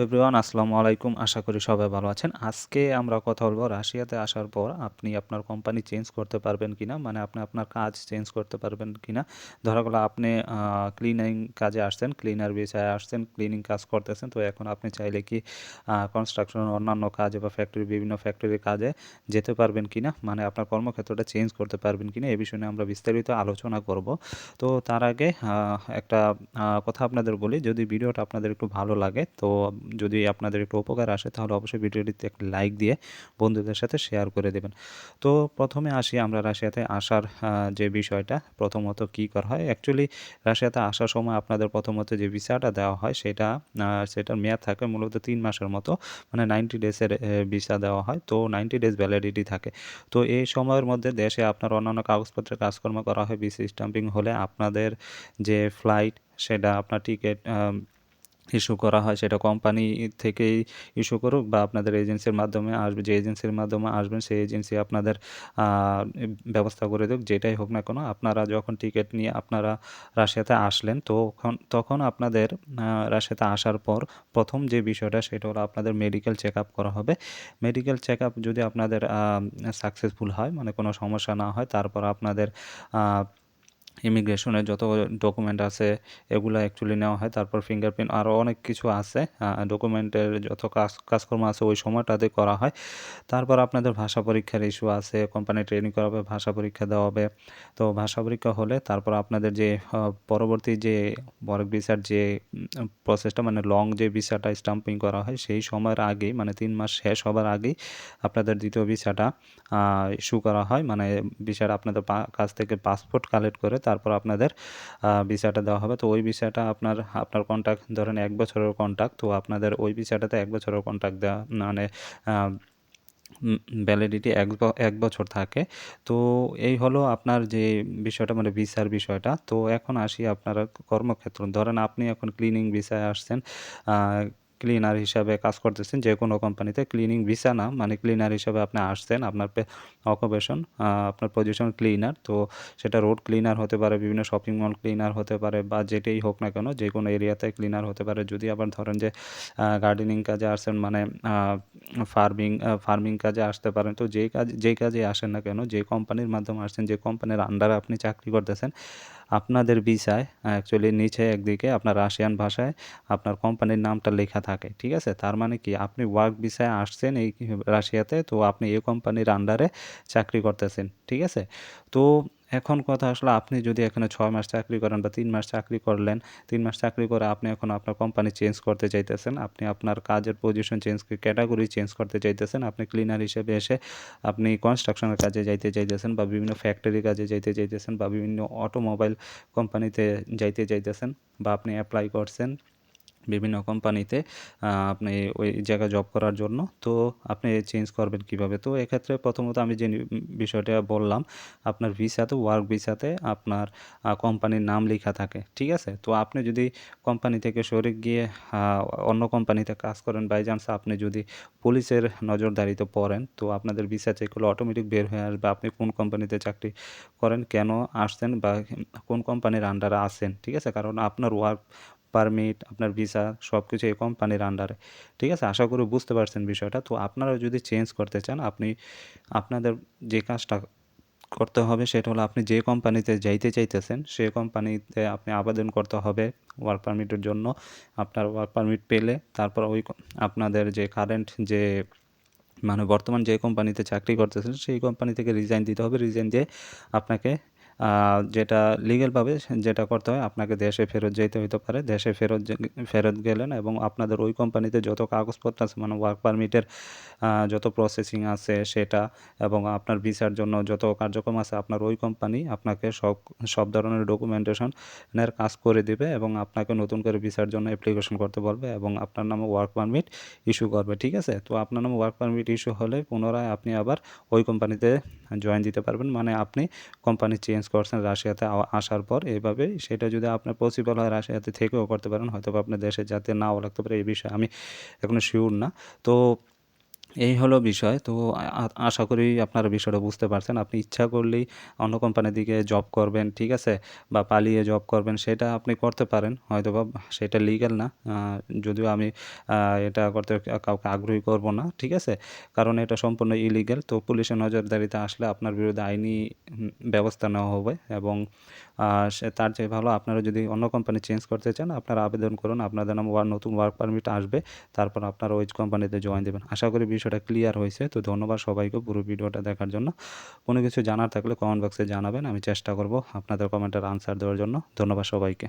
Everyone, আসসালামু আলাইকুম। আশা করি সবাই ভালো আছেন। আজকে আমরা কথা বলব রাশিয়াতে আসার পর আপনি আপনার কোম্পানি চেঞ্জ করতে পারবেন কিনা মানে আপনি আপনার কাজ চেঞ্জ করতে পারবেন কিনা। ধরা গেলো আপনি ক্লিনিং কাজে আসছেন ক্লিনার বিষয়ে আসছেন ক্লিনিং কাজ করতেছেন, তো এখন আপনি চাইলে কি কনস্ট্রাকশন অন্যান্য কাজে বা ফ্যাক্টরি বিভিন্ন ফ্যাক্টরির কাজে যেতে পারবেন কিনা মানে আপনার কর্মক্ষেত্রটা চেঞ্জ করতে পারবেন কিনা, এ বিষয়ে আমরা বিস্তারিত আলোচনা করব। তো তার আগে একটা কথা আপনাদের বলি, যদি ভিডিওটা আপনাদের একটু ভালো লাগে, তো যদি আপনাদের একটু উপকার আসে, তাহলে অবশ্যই ভিডিওটিতে একটি লাইক দিয়ে বন্ধুদের সাথে শেয়ার করে দেবেন। তো প্রথমে আসি আমরা রাশিয়াতে আসার যে বিষয়টা। প্রথমত কি করা হয়? অ্যাকচুয়ালি রাশিয়াতে আসার সময় আপনাদের প্রথমত যে ভিসাটা দেওয়া হয়, সেটা সেটার মেয়াদ থাকে মূলত তিন মাসের মতো। মানে নাইনটি ডেজের ভিসা দেওয়া হয়। তো নাইনটি ডেজ ভ্যালিডিটি থাকে। তো এই সময়ের মধ্যে দেশে আপনার অন্যান্য কাগজপত্রের কাজকর্ম করা হয়। বিসি স্টাম্পিং হলে আপনাদের যে ফ্লাইট সেটা আপনার টিকিট ইস্যু করা হয়, সেটা কোম্পানি থেকেই ইস্যু করুক বা আপনাদের এজেন্সির মাধ্যমে আসবে, যে এজেন্সির মাধ্যমে আসবেন, সেই এজেন্সি আপনাদের ব্যবস্থা করে দেখ যেটাই হোক না কোনো, আপনারা যখন টিকিট নিয়ে আপনারা রাশিয়াতে আসলেন, তখন তখন আপনাদের রাশিয়াতে আসার পর প্রথম যে বিষয়টা, সেটা হলো আপনাদের মেডিকেল চেক আপ করা হবে। মেডিকেল চেক আপ যদি আপনাদের সাকসেসফুল হয় মানে কোনো সমস্যা না হয়, তারপর আপনাদের ইমিগ্রেশনের যত ডকুমেন্ট আছে, এগুলো অ্যাকচুয়ালি নেওয়া হয়। তারপর ফিঙ্গারপ্রিন্ট আরও অনেক কিছু আছে। ডকুমেন্টের যত কাজ, কাজকর্ম আছে, ওই সময়টাতে করা হয়। তারপর আপনাদের ভাষা পরীক্ষার ইস্যু আছে কোম্পানি ট্রেনিং করা হবে ভাষা পরীক্ষা দেওয়া হবে তো ভাষা পরীক্ষা হলে তারপর আপনাদের যে পরবর্তী যে ওয়ার্ক ভিসার যে প্রসেসটা মানে লং যে ভিসাটা স্টাম্পিং করা হয়, সেই সময়ের আগেই মানে তিন মাস শেষ হবার আগেই আপনাদের দ্বিতীয় ভিসাটা ইস্যু করা হয়। মানে ভিসাটা আপনাদের কাছ থেকে পাসপোর্ট কালেক্ট করে তারপর আপনাদের ভিসাটা দেওয়া হবে। তো ওই ভিসাটা আপনার আপনার কন্ট্যাক্ট ধরেন এক বছরের কন্ট্যাক্ট তো আপনাদের ওই ভিসাটাতে এক বছরের কন্ট্যাক্ট দেওয়া মানে ভ্যালিডিটি এক এক বছর থাকে। তো এই হলো আপনার যে বিষয়টা মানে ভিসার বিষয়টা। তো এখন আসি আপনার কর্মক্ষেত্র। ধরেন আপনি এখন ক্লিনিং ভিসায় আসছেন ক্লিনার হিসাবে কাজ করতেছেন, যে কোনো কোম্পানিতে ক্লিনিং ভিসা না মানে ক্লিনার হিসাবে আপনি আসছেন, আপনার অকুপেশন আপনার পজিশন ক্লিনার তো সেটা রোড ক্লিনার হতে পারে, বিভিন্ন শপিং মল ক্লিনার হতে পারে, বা যেটাই হোক না কেন, যে কোনো এরিয়াতে ক্লিনার হতে পারে। যদি আবার ধরেন যে গার্ডেনিং কাজে আসছেন মানে ফার্মিং ফার্মিং কাজে আসতে পারেন, তো যেই কাজ যেই কাজে আসেন না কেন, যে কোম্পানির মাধ্যমে আসছেন, যে কোম্পানির আন্ডারে আপনি চাকরি করতেছেন আপনাদের ভিসায় অ্যাকচুয়ালি নিচে একদিকে আপনার রাশিয়ান ভাষায় আপনার কোম্পানির নামটা লেখা থাকে, ঠিক আছে? তার মানে কি আপনি ওয়ার্ক ভিসায় আসছেন এই রাশিয়াতে, তো আপনি এই কোম্পানির আন্ডারে চাকরি করতেছেন, ঠিক আছে? তো এখন কথা আসলে আপনি যদি এখানে ছয় মাস চাকরি করেন বা তিন মাস চাকরি করলেন, তিন মাস চাকরি করে আপনি এখন আপনার কোম্পানি চেঞ্জ করতে চাইতেছেন, আপনি আপনার কাজের পজিশন চেঞ্জ ক্যাটাগরি চেঞ্জ করতে চাইতেছেন, আপনি ক্লিনার হিসেবে এসে আপনি কনস্ট্রাকশনের কাজে যাইতে চাইতেছেন বা বিভিন্ন ফ্যাক্টরি কাজে যাইতে চাইতেছেন বা বিভিন্ন অটোমোবাইল কোম্পানিতে যাইতে চাইতেছেন বা আপনি অ্যাপ্লাই করছেন বিভিন্ন কোম্পানিতে আপনি ওই জায়গায় জব করার জন্য। তো আপনি চেঞ্জ করবেন কীভাবে? তো এক্ষেত্রে প্রথমত আমি যে বিষয়টা বললাম, আপনার ভিসাতে ওয়ার্ক ভিসাতে আপনার কোম্পানির নাম লেখা থাকে, ঠিক আছে? তো আপনি যদি কোম্পানি থেকে সরে গিয়ে অন্য কোম্পানিতে কাজ করেন বাই চান্স আপনি যদি পুলিশের নজরদারিতে পড়েন, তো আপনাদের ভিসা চেকগুলো অটোমেটিক বের হয়ে আসবে, আপনি কোন কোম্পানিতে চাকরি করেন, কেন আসছেন বা কোন কোম্পানির আন্ডারে আসেন ঠিক আছে? কারণ আপনার ওয়ার্ক পারমিট আপনার ভিসা সব কিছু এই কোম্পানির আন্ডারে ঠিক আছে? আশা করি বুঝতে পারছেন বিষয়টা। তো আপনারা যদি চেঞ্জ করতে চান, আপনি আপনাদের যে কাজটা করতে হবে, সেটা হলো আপনি যে কোম্পানিতে যাইতে চাইতেছেন সেই কোম্পানিতে আপনি আবেদন করতে হবে ওয়ার্ক পারমিটের জন্য। আপনার ওয়ার্ক পারমিট পেলে তারপর ওই আপনাদের যে কারেন্ট যে মানে বর্তমান যে কোম্পানিতে চাকরি করতেছেন, সেই কোম্পানি থেকে রিজাইন দিতে হবে। রিজাইন দিয়ে আপনাকে যেটা লিগেলভাবে যেটা করতে হয়, আপনাকে দেশে ফেরত যেতে হইতে পারে। দেশে ফেরত ফেরত গেলেন এবং আপনাদের ওই কোম্পানিতে যত কাগজপত্র আছে মানে ওয়ার্ক পারমিটের যত প্রসেসিং আছে সেটা এবং আপনার ভিসার জন্য যত কার্যক্রম আছে, আপনার ওই কোম্পানি আপনাকে সব সব ধরনের ডকুমেন্টেশনের কাজ করে দিবে এবং আপনাকে নতুন করে ভিসার জন্য অ্যাপ্লিকেশন করতে বলবে এবং আপনার নামে ওয়ার্ক পারমিট ইস্যু করবে, ঠিক আছে? তো আপনার নামে ওয়ার্ক পারমিট ইস্যু হলে পুনরায় আপনি আবার ওই কোম্পানিতে জয়েন দিতে পারবেন। মানে আপনি কোম্পানি চেঞ্জ করছেন রাশিয়াতে আসার পর এইভাবে সেটা যদি আপনার পসিবল হয় রাশিয়াতে থেকেও করতে পারেন হয়তো আপনার দেশে যাতে নাও লাগতে পারে এই বিষয়ে আমি এখনও শিওর না। তো এই হলো বিষয়। তো আশা করি আপনারা বিষয়টা বুঝতে পারছেন। আপনি ইচ্ছা করলেই অন্য কোম্পানির দিকে জব করবেন, ঠিক আছে? বা পালিয়ে জব করবেন সেটা আপনি করতে পারেন। হয়তো বা সেটা লিগ্যাল না। যদিও আমি এটা করতে কাউকে আগ্রহী করব না, ঠিক আছে? কারণ এটা সম্পূর্ণ ইলিগ্যাল। তো পুলিশের নজরদারিতে আসলে আপনার বিরুদ্ধে আইনি ব্যবস্থা নেওয়া হবে এবং সে তার চেয়ে ভালো আপনারা যদি অন্য কোম্পানি চেঞ্জ করতে চান, আপনারা আবেদন করুন। আপনাদের নাম নতুন ওয়ার্ক পারমিট আসবে। তারপর আপনারা ওই কোম্পানিতে জয়েন দেবেন আশা করি বিষয়টা ক্লিয়ার হয়েছে তো ধন্যবাদ সবাইকে পুরো ভিডিওটা দেখার জন্য। কোনো কিছু জানার থাকলে কমেন্ট বক্সে জানাবেন। আমি চেষ্টা করব আপনাদের কমেন্টের আনসার দেওয়ার জন্য। ধন্যবাদ সবাইকে।